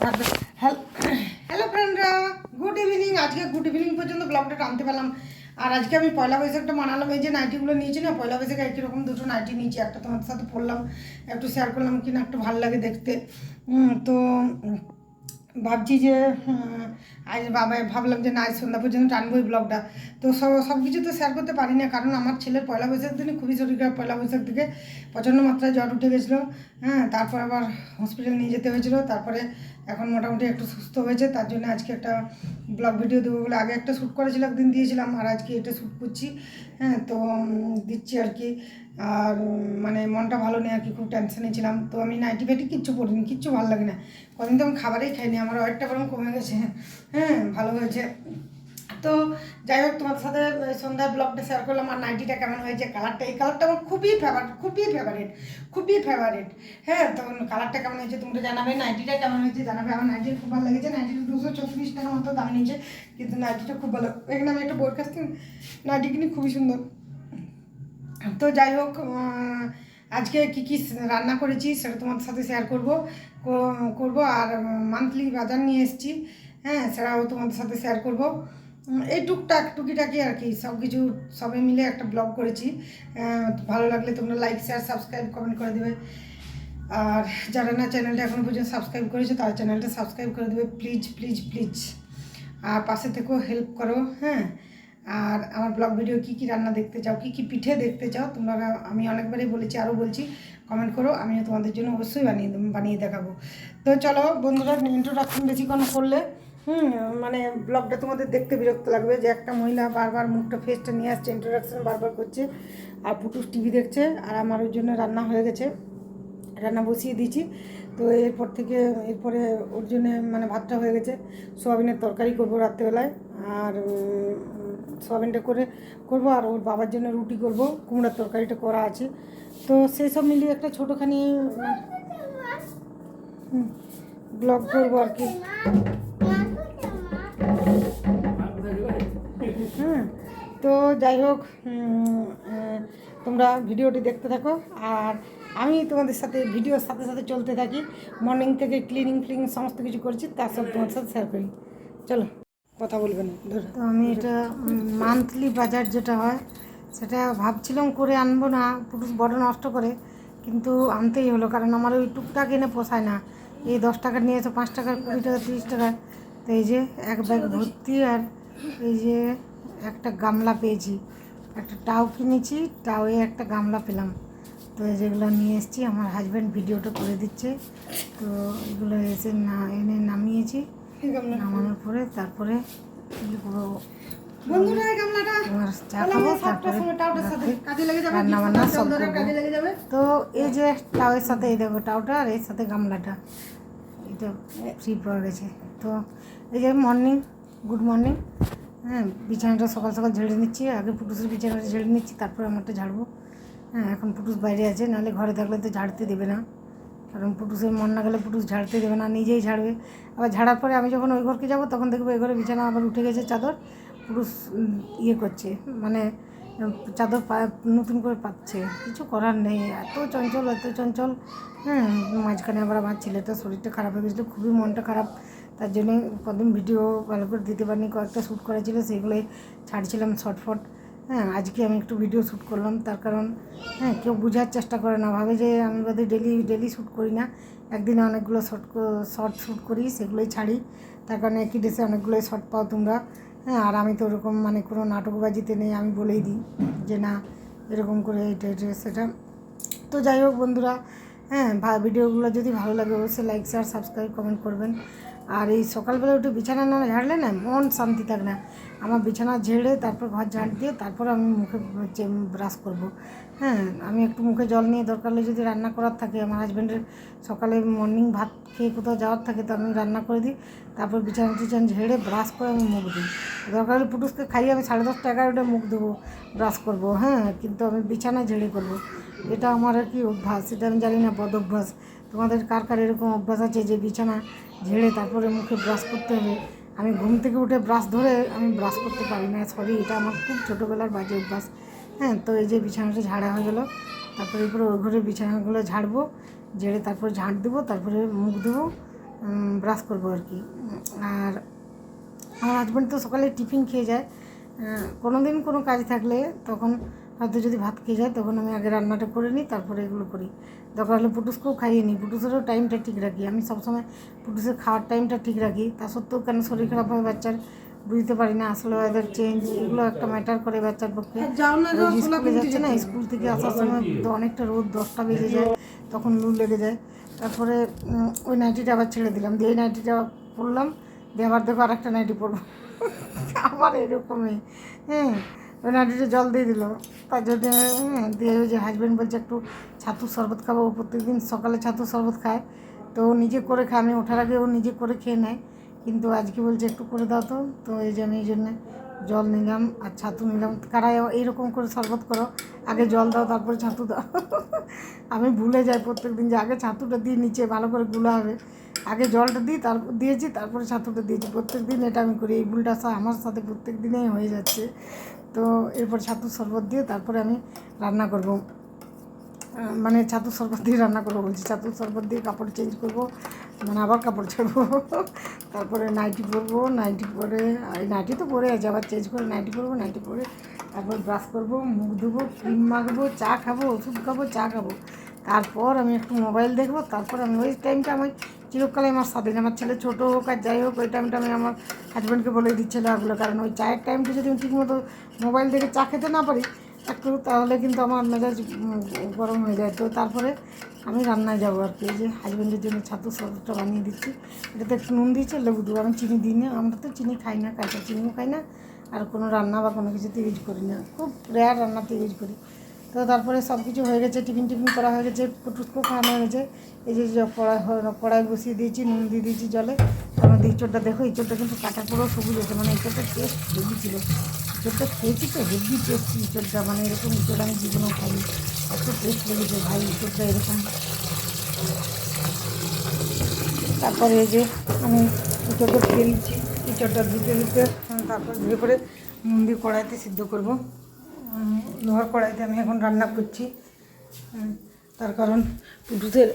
Hello ফ্রেন্ডরা good evening আজকে good evening পর্যন্ত ব্লগটা টানতে পারলাম। আর আজকে আমি পয়লা বৈশাখটা মানালাম। এই যে নাইটিগুলো নিয়েছি না, পয়লা বৈশাখে একই রকম দুটো নাইটি নিয়েছি। একটা তোমার সাথে পড়লাম, একটু শেয়ার করলাম কিনা একটু ভালো লাগে দেখতে। তো ভাবছি যে আজ বাবা, ভাবলাম যে না সন্ধ্যা পর্যন্ত টানবো এই ব্লগটা তো সব সব কিছু তো শেয়ার করতে পারি না কারণ আমার ছেলের পয়লা বৈশাখ দিনে খুবই শরীর খারাপ পয়লা বৈশাখ থেকে প্রচণ্ড মাত্রায় জ্বর উঠে গেছিল হ্যাঁ তারপর আবার হসপিটাল নিয়ে যেতে হয়েছিল। তারপরে এখন মোটামুটি একটু সুস্থ হয়েছে, তার জন্য আজকে একটা ব্লগ ভিডিও দেবো বলে আগে একটা শ্যুট করেছিলাম একদিন দিয়েছিলাম, আর আজকে এটা শ্যুট করছি হ্যাঁ তো দিচ্ছি আর কি। আর মানে মনটা ভালো নেই আর কি, খুব টেনশনে ছিলাম। তো আমি নাইটি ফাইটি কিচ্ছু পড়িনি, কিচ্ছু ভালো লাগে না। কদিন তো আমি খাবারেই খাইনি, আমার ওয়েটটা বরং কমে গেছে হ্যাঁ ভালো হয়েছে। তো যাই হোক, তোমার সাথে সন্ধ্যার ব্লগটা শেয়ার করলাম, আর নাইটিটা কেমন হয়েছে কালারটা এই কালারটা আমার খুবই ফেভারিট খুবই ফেভারিট খুবই ফেভারিট হ্যাঁ তো কালারটা কেমন হয়েছে তোমরা জানাবে নাইটিটা কেমন হয়েছে জানাবে, আমার নাইটি খুব ভালো লেগেছে নাইটিটা দুশো ছত্রিশ টাকার মতো দাম নিয়েছে, কিন্তু নাইটিটা খুব ভালো। এখানে আমি একটা থেকে নাইটি কিনি, খুবই সুন্দর। তো যাই হোক আজকে কি কি রান্না করেছি সেটা তোমার সাথে শেয়ার করব করব, আর মান্থলি বাজার নিয়ে এসেছি হ্যাঁ সেটাও তোমাদের সাথে শেয়ার করব। এই টুকটাক, টুকিটাকি আর কি, সব কিছু সবাই মিলে একটা ব্লগ করেছি। ভালো লাগলে তোমরা লাইক শেয়ার সাবস্ক্রাইব কমেন্ট করে দেবে। আর যারা না চ্যানেলটা এখন পর্যন্ত সাবস্ক্রাইব করেছে, তারা চ্যানেলটা সাবস্ক্রাইব করে দেবে। প্লিজ প্লিজ প্লিজ আর পাশে থেকেও হেল্প করো হ্যাঁ? আর আমার ব্লগ ভিডিও কী কী রান্না দেখতে চাও, কী কী পিঠে দেখতে চাও, তোমরা, আমি অনেকবারই বলেছি, আরও বলছি কমেন্ট করো, আমিও তোমাদের জন্য অবশ্যই বানিয়ে বানিয়ে দেখাবো। তো চলো, বন্ধুরা ইন্ট্রোডাকশন বেশিক্ষণ করলে। হুম মানে ব্লগটা তোমাদের দেখতে বিরক্ত লাগবে যে একটা মহিলা বারবার মুখটা ফেসটা নিয়ে আসছে ইন্ট্রোডাকশন বারবার করছে, আর পুটুস টিভি দেখছে, আর আমার ওর জন্য রান্না হয়ে গেছে, রান্না বসিয়ে দিয়েছি। তো এরপর থেকে, এরপরে ওর জন্যে মানে ভাতটা হয়ে গেছে, সোয়াবিনের তরকারি করব রাত্রেবেলায়, আর সোয়াবিনটা করে করব, আর ওর বাবার জন্য রুটি করব, কুমড়ার তরকারিটা করা আছে। তো সেই সব মিলিয়ে একটা ছোটোখানি ব্লগ করব আর কি। তো যাই হোক তোমরা ভিডিওটি দেখতে থাকো। আর আমি তোমাদের সাথে ভিডিওর সাথে সাথে চলতে থাকি। মর্নিং থেকে ক্লিনিং ফ্লিনিং সমস্ত কিছু করছি তার সব তোমার সাথে শেয়ার করি। চলো, কথা বলবে না, ধরো। তো আমি এটা মান্থলি বাজার যেটা হয়, সেটা ভাবছিলাম করে আনব না, পুরুষ বড় নষ্ট করে, কিন্তু আনতেই হলো, কারণ আমার ওই টুকটাক এনে পোষায় না। এই দশ টাকা নিয়ে এসে পাঁচ টাকা, কুড়ি টাকা, তিরিশ টাকা, তো এই যে এক ব্যাগ ভর্তি আর এই যে একটা গামলা পেয়েছি। একটা টাও কিনেছি টাওয়ে একটা গামলা পেলাম। তো যেগুলো নিয়ে এসেছি আমার হাজব্যান্ড ভিডিওটা করে দিচ্ছে। তো এগুলো এসে না এনে নামিয়েছি নামানোর পরে তারপরে কি বন্ধুরা গামলাটা চা খাব তারপরে কাজে লেগে যাবে রান্না বান্না সব কাজে লেগে যাবে। তো এই যে টাওয়ের সাথে এই দেখো টাওটা আর এর সাথে গামলাটা। এটা ফ্রি পাওয়া গেছে। তো এই যে মর্নিং গুড মর্নিং হ্যাঁ বিছানাটা সকাল সকাল ঝেড়ে নিচ্ছি, আগে পুটুসের বিছানাটা ঝেড়ে নিচ্ছি, তারপরে আমারটা ঝাড়বো। হ্যাঁ এখন পুটুস বাইরে আছে, নাহলে ঘরে থাকলে তো ঝাড়তে দেবে না। কারণ পুটুসের মন না গেলে পুটুস ঝাড়তে দেবে না, নিজেই ঝাড়বে। আবার ঝাড়ার পরে আমি যখন ওই ঘরকে যাব, তখন দেখব এই ঘরে বিছানা আবার উঠে গেছে চাদর পুরুষ ইয়ে করছে মানে চাদর নতুন করে পাচ্ছে কিছু করার নেই, এত চঞ্চল এত চঞ্চল। হ্যাঁ মাঝখানে আবার আমার ছেলেটার শরীরটা খারাপ হয়ে গেছিল, খুবই মনটা খারাপ। তার জন্য কদিন ভিডিও ভালো করে দিতে পারিনি, কয়েকটা শ্যুট করা ছিল সেগুলোই ছাড়ছিলাম শর্টফট হ্যাঁ আজকে আমি একটু ভিডিও শ্যুট করলাম, তার কারণ হ্যাঁ কেউ বোঝার চেষ্টা করে না, ভাবে যে আমি বোধ ডেলি ডেলি শ্যুট করি না। একদিনে অনেকগুলো শর্ট শর্ট শ্যুট করি, সেগুলোই ছাড়ি। তার কারণে একই ড্রেসে অনেকগুলোই শর্ট পাও তোমরা। হ্যাঁ আর আমি তো ওরকম মানে কোনো নাটকবাজিতে নেই, আমি বলেই দিই যে না, এরকম করে এটা এটা, সেটা। তো যাই হোক বন্ধুরা হ্যাঁ ভিডিওগুলো যদি ভালো লাগে, অবশ্যই লাইক শেয়ার সাবস্ক্রাইব কমেন্ট করবেন। আর এই সকালবেলা উঠে বিছানা না ঝাড়লে না, মন শান্তি থাকে না। আমার বিছানা ঝেড়ে তারপর ঘর ঝাড় দিয়ে তারপর আমি মুখে হচ্ছে ব্রাশ করব। হ্যাঁ আমি একটু মুখে জল নিয়ে দরকার হলে যদি রান্না করার থাকে, আমার হাজব্যান্ডের সকালে মর্নিং ভাত খেয়ে কোথাও যাওয়ার থাকে তো আমি রান্না করে দিই। তারপর বিছানা টিছানা ঝেড়ে ব্রাশ করে আমি মুখ দিই দরকার হলে পুটুসকে খাইয়ে আমি সাড়ে দশটা এগারোটায় মুখ দেবো ব্রাশ করব। হ্যাঁ কিন্তু আমি বিছানা ঝেড়ে করব। এটা আমার আর কি অভ্যাস, এটা আমি জানি না বদ অভ্যাস তোমাদের কার কার এরকম অভ্যাস আছে যে বিছানা ঝেড়ে তারপরে মুখে ব্রাশ করতে হবে? আমি ঘুম থেকে উঠে ব্রাশ ধরে আমি ব্রাশ করতে পারি না সরি এটা আমার খুব ছোটোবেলার বাজে অভ্যাস। হ্যাঁ তো এই যে বিছানাটা ঝাড়া হয়ে গেলো, তারপরে এরপরে ওই ঘরে বিছানাগুলো ঝাড়বো, ঝেড়ে তারপরে ঝাঁট দেবো, তারপরে মুখ দেবো ব্রাশ করব আর কি। আর আমার হাজব্যান্ড তো সকালে টিফিন খেয়ে যায়। কোনো দিন কোনো কাজ থাকলে তখন হয়তো যদি ভাত খেয়ে যায় তখন আমি আগে রান্নাটা করে নিই তারপরে এগুলো করি। দরকার হলে পুটুসকেও খাইয়ে নিই। পুটুসেরও টাইমটা ঠিক রাখি। আমি সবসময় পুটুসের খাওয়ার টাইমটা ঠিক রাখি। তা সত্ত্বেও কেন শরীর খারাপ হয় বাচ্চার বুঝতে পারি না। আসলে ওয়েদার চেঞ্জ এগুলো একটা ম্যাটার করে বাচ্চার পক্ষে। না স্কুলে যাচ্ছে না স্কুল থেকে আসার সময় তো অনেকটা রোদ দশটা বেজে যায় তখন লু লেগে যায়। তারপরে ওই নাইটিটা আবার ছেড়ে দিলাম। দিয়ে এই নাইটিটা পরলাম দিয়ে আবার দেখো আরেকটা নাইটি পরবো আবার এরকমই। হ্যাঁ ওই নাইটিটা জল দিয়ে দিল। তার জন্য দিয়ে যে হাজব্যান্ড বলছে একটু ছাতুর শরবত খাব, ও প্রত্যেকদিন সকালে ছাতুর শরবত খায়। তো ও নিজে করে খায়, আমি ওঠার আগে ও নিজে করে খেয়ে নেয়। কিন্তু আজকে বলছে একটু করে দাও তো তো এই জন্য, এই জন্যে। জল নিলাম আর ছাতু নিলাম। কারা এইরকম করে শরবত করো, আগে জল দাও, তারপরে ছাতু দাও। আমি ভুলে যাই প্রত্যেক দিন যে আগে ছাতুটা দিয়ে নিচে ভালো করে গুলো হবে। আগে জলটা দিই তারপর দিয়েছি, তারপরে ছাতুটা দিয়েছি। প্রত্যেক দিন এটা আমি করি। এই ভুলটা আমার সাথে প্রত্যেক দিনেই হয়ে যাচ্ছে। তো এরপর ছাতুর শরবত দিয়ে তারপরে আমি রান্না করব। মানে ছাতুর শরবত দিয়ে রান্না করব বলছি। ছাতুর শরবত দিয়ে কাপড় চেঞ্জ করব মানে আবার কাপড় ছাড়বো। তারপরে নাইটি পরবো নাইটি পরে আর নাইটি তো পরে আছে, আবার চেঞ্জ করে নাইটি পরবো নাইটি পরে তারপর ব্রাশ করব, মুখ ধুবো ক্রিম মাখবো, চা খাব, ওষুধ খাব, চা খাব। তারপর আমি একটু মোবাইল দেখব, তারপর আমি ওই টাইমটা আমি চিরকালে আমার স্বাধীন আমার ছেলে ছোটো হোক আর যাই হোক, ওই টাইমটা আমি আমার হাজব্যান্ডকে বলে দিচ্ছিলাম ওগুলো কারণ ওই চায়ের টাইমটা যদি আমি ঠিকমতো মোবাইল দেখে চা খেতে না পারি একটু তাহলে কিন্তু আমার মেজাজ গরম হয়ে যায়। তো তারপরে আমি রান্নায় যাব আর কি। এই যে হাজব্যান্ডের জন্য ছাতু শরবতটা বানিয়ে দিচ্ছি। এটাতে একটু নুন দিয়েছে, লেবু দেবো। আমি চিনি দিই না, আমরা তো চিনি খাই না, কাঁচা চিনিও খাই না। আর কোনো রান্না বা কোনো কিছুতে ইউজ করি না। খুব রেয়ার রান্নাতে ইউজ করি। তো তারপরে সব কিছু হয়ে গেছে, টিফিন টিফিন করা হয়ে গেছে পুটুসকো খাওয়ানো হয়ে গেছে। এই যে কড়াই কড়াই বসিয়ে দিয়েছি, নুন দিয়ে দিয়েছি জলে। তারপর ইঁচড়টা দেখো ইঁচড়টা কিন্তু কাটা পুরো সবুজ হয়েছে। মানে ইঁচড়টা টেস্ট ছিল। ইঁচড়টা খেয়েছি তো হেভি টেস্ট ইঁচড়টা মানে এরকম ইঁচড় আমি জীবনেও খাইনি। এত টেস্ট লেগেছে ভাই ইঁচড়টা এরকম। তারপরে এই যে আমি ইঁচড়টা ধুয়ে নিচ্ছি ইঁচড়টা ধুতে ধুতে তারপর ধুয়ে করে দিয়ে কড়াইতে সিদ্ধ করব। লোহার কড়াইতে আমি এখন রান্না করছি। তার কারণ পুটুসের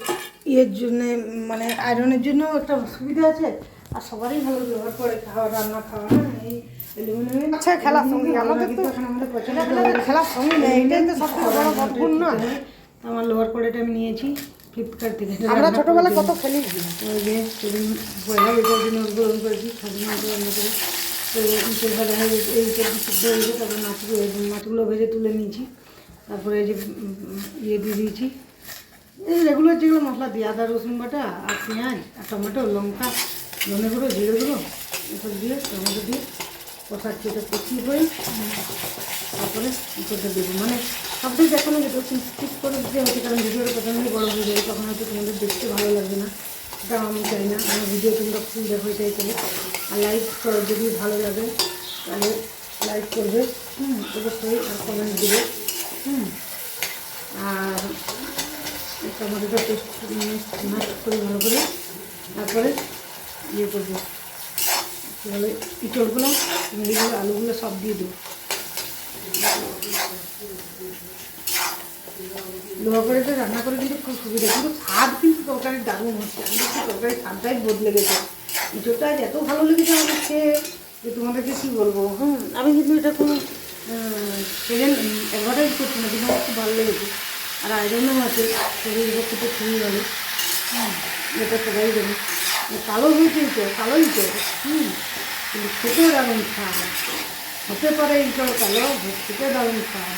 ইয়ের জন্যে মানে আয়রনের জন্যও একটা সুবিধা আছে। আর সবারই ভালো, লোহার কড়াই খাওয়া, রান্না খাওয়া এই অ্যালুমিনিয়ামের আচ্ছা, খেলার সঙ্গী, আমাদের তো- খেলার সঙ্গে নেই। এটাই তো সবথেকে বড় না? আমার লোহার কড়াইটা আমি নিয়েছি ফ্লিপকার্ট থেকে। আমরা ছোটবেলায় কত খেলি ওই যে সেদিন পয়লা বৈশাখ দিন উদ্বোধন করেছি স্বাধীন করে। তো ইটের ভাজা হয়ে গেছে এই ইটের সিদ্ধ হয়ে গেছে তারপরে মাছগুলো এই মাছগুলো ভেজে তুলে নিয়েছি। তারপরে এই যে ইয়ে দিয়ে দিয়েছি। এই রেগুলার যেগুলো মশলা দিই আদা রসুন বাটা আর পেঁয়াজ আর টমেটো লঙ্কা ধনে গুঁড়ো জিরে গুঁড়ো এসব দিয়ে টমেটো দিয়ে কষাচ্ছি এটা কষিয়ে করে তারপরে ইঁচড়টা দেবো? মানে সবটাই দেখানো যেত ঠিক করে দিতে হচ্ছে ভিডিওটা প্রথমে বড় হয়ে যাবে, তখন হয়তো তোমাদের দেখতে ভালো লাগবে না। এটা আমি চাই না ভিডিও তোমরা ফুল দেখো আর লাইক করো, যদি ভালো লাগে, তাহলে লাইক করবে। হুম, অবশ্যই আর কমেন্ট দেবে। হুম, আর টমেটোটা পেস্ট করে ভালো করে, তারপরে ইয়ে করব। বলে ইঁচড়গুলো চিংড়িগুলো, আলুগুলো সব দিয়ে দেবো। লোহা করে তো রান্না করে কিন্তু খুব সুবিধা। কিন্তু স্বাদ কিন্তু তরকারির দারুণ হচ্ছে। আমি দেখছি তরকারির স্বাদটাই বদলে গেছে। ইঁচড়টা এত ভালো লেগেছে আমাদের খেয়ে যে তোমাদেরকে কী বলব? হুম, আমি কিন্তু এটা কোনো সেকেন্ড অ্যাডভার্টাইজ করছি না, কিন্তু আমার খুব ভালো লেগেছে। আর আয়রনও আছে শরীর তো খুবই ভালো হুম, এটা সবাই জানে। কালো হয়েছে ইঁচড় কালো ইঁচড় হুম। কিন্তু খেতেও দারুণ স্বাদ। হতে পারে ইঁচড় কালো খেতে দারুণ স্বাদ।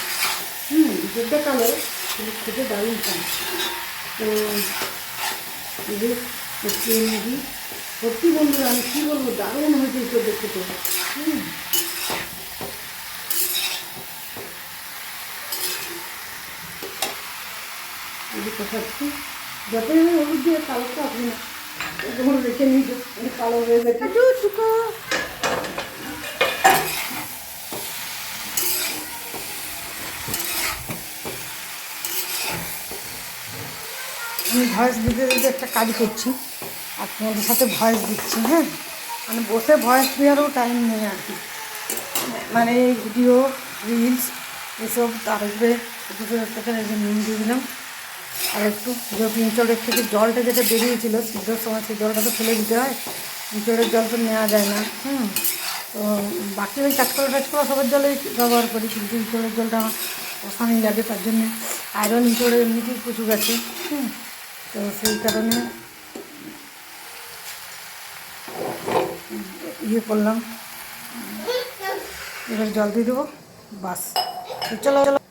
হুম ইঁচড়টা কালো, কিন্তু খেতে দারুণ স্বাদ। তো, এই যে মুড়ি। সত্যি বন্ধুরা, আমি কী বলব, দারুণ হয়েছে ইঁচড় দেখতে তো হুম। এই যে কষাচ্ছি যতই হলুদ দিয়ে কালোটা আসবে না রেখে নিই কালো হয়ে গেছে আমি ভয়েস দিতে দিতে একটা কাজ করছি। আর তোমাদের সাথে ভয়েস দিচ্ছি হ্যাঁ? মানে বসে ভয়েস দেওয়ারও টাইম নেই আর কি। মানে ভিডিও রিলস এসব আসবে ছোটো ছোটো একটা করে যে নুন দিয়ে দিলাম। আর একটু ইঁচড়ের থেকে জলটা যেটা বেরিয়েছিল সিদ্ধর সময় সেই জলটা তো ফেলে দিতে হয়। ইঁচড়ের জল তো নেওয়া যায় না, হুম? তো বাকি ওই কাঁচকলা টাচকলা সবার জলেই ব্যবহার করি, কিন্তু ইঁচড়ের জলটা আমার অসানি লাগে তার জন্যে। আয়রন ইঁচড়ে এমনিতেই প্রচুর আছে, হুম? তো সেই কারণে ইয়ে করলাম এবার জল দিয়ে দেবো বাস তো চলো চলো